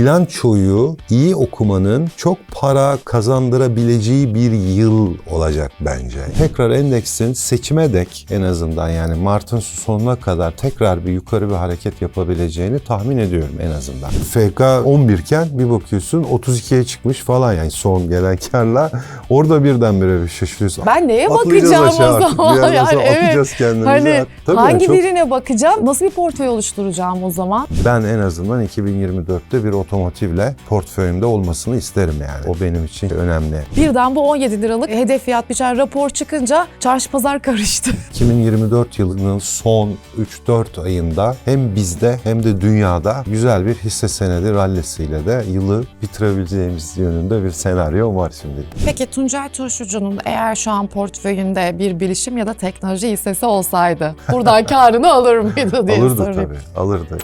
bilançoyu iyi okumanın çok para kazandırabileceği bir yıl olacak bence. Tekrar endeksin seçime dek en azından yani Mart'ın sonuna kadar tekrar bir yukarı bir hareket yapabileceğini tahmin ediyorum en azından. FK 11 iken bir bakıyorsun 32'ye çıkmış falan yani son gelen karla orada birdenbire bir şaşırıyorsun. Ben neye Atlayacağız bakacağım o artık. zaman? Yerden Yani evet. atacağız kendimizi. Hani Tabii hangi çok- birine bakacağım? Nasıl bir portföy oluşturacağım o zaman? Ben en azından 2024'te bir otomotivle portföyümde olmasını isterim yani. O benim için önemli. Birden bu 17 liralık hedef fiyat biçen rapor çıkınca çarşı pazar karıştı. 2024 yılının son 3-4 ayında hem bizde hem de dünyada güzel bir hisse senedi rallisiyle de yılı bitirebileceğimiz yönünde bir senaryo var şimdi. Peki Tuncay Turşucu'nun eğer şu an portföyünde bir bilişim ya da teknoloji hissesi olsaydı buradan karını alır mıydı diye Alırdı sorayım. tabii, alırdı.